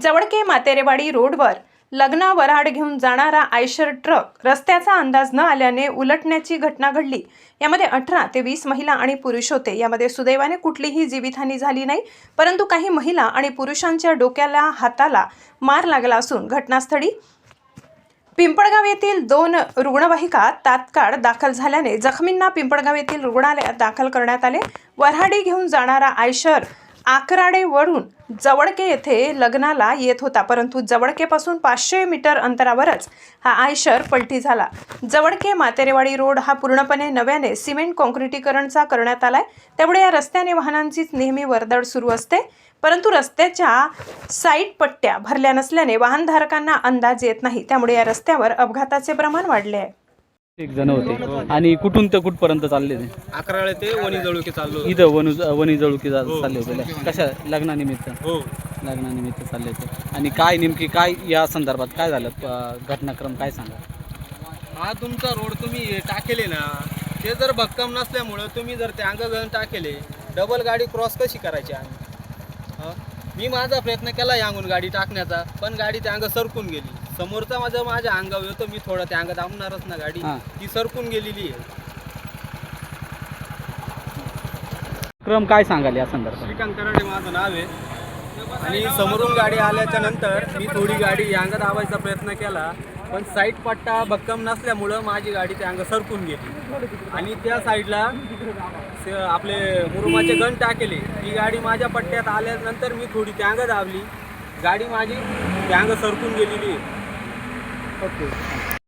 जवळके मातेरेवाडी रोडवर लग्न वऱ्हाड घेऊन जाणारा आयशर ट्रक रस्त्याचा अंदाज न आल्याने उलटण्याची घटना घडली. यामध्ये अठरा ते वीस महिला आणि पुरुष होते. यामध्ये सुदैवाने कुठलीही जीवितहानी झाली नाही परंतु काही महिला आणि पुरुषांच्या डोक्याला हाताला मार लागला असून घटनास्थळी पिंपळगाव येथील दोन रुग्णवाहिका तात्काळ दाखल झाल्याने जखमींना पिंपळगाव येथील रुग्णालयात दाखल करण्यात आले. वऱ्हाडी घेऊन जाणारा आयशर आकराडेवरून जवळके येथे लग्नाला येत होता परंतु जवळकेपासून पाचशे मीटर अंतरावरच हा आयशर पलटी झाला. जवळके मातेरेवाडी रोड हा पूर्णपणे नव्याने सिमेंट कॉन्क्रिटीकरणचा करण्यात आलाय. त्यामुळे या रस्त्याने वाहनांचीच नेहमी वर्दळ सुरू असते. परंतु रस्त्याच्या साईड पट्ट्या भरल्या नसल्याने वाहनधारकांना अंदाज येत नाही. त्यामुळे या रस्त्यावर अपघाताचे प्रमाण वाढले आहे. एक जण होते. आणि कुठून ते कुठपर्यंत चालले ते? अकराळे ते वणी जळुकी चाललो इथं वनु वणी जळुकी जा- चालले होते. कशा? लग्नानिमित्त? हो. लग्नानिमित्त चालले होते. आणि काय नेमकी काय या संदर्भात काय झालं? प- घटनाक्रम काय सांगा? हा तुमचा रोड तुम्ही हे टाकेले ना ते जर भक्कम नसल्यामुळं तुम्ही जर ते अंग टाकेले डबल गाडी क्रॉस कशी करायची आम्ही? हं? मी माझा प्रयत्न केला यांगून गाडी टाकण्याचा पण गाडी त्या अंग सरकून गेली. समोरचा माझा माझ्या अंगावर येतो मी थोडं त्या अंग दाबणारच ना गाडी. हां. ती सरकून गेलेली आहे. क्रम काय सांगाल या संदर्भात? श्रीकांत कराडे माझं नाव आहे. आणि समोरून गाडी आल्याच्यानंतर मी थोडी गाडी अंग दाबायचा प्रयत्न केला. पण साईड पट्टा भक्कम नसल्यामुळं माझी गाडी त्या अंग सरकून गेली. आणि त्या साईडला आपले मुरुमाचे गण टाकेले. ही गाडी माझ्या पट्ट्यात आल्यानंतर मी थोडी त्या अंग दाबली गाडी माझी त्या अंग सरकून गेलेली आहे. ओके.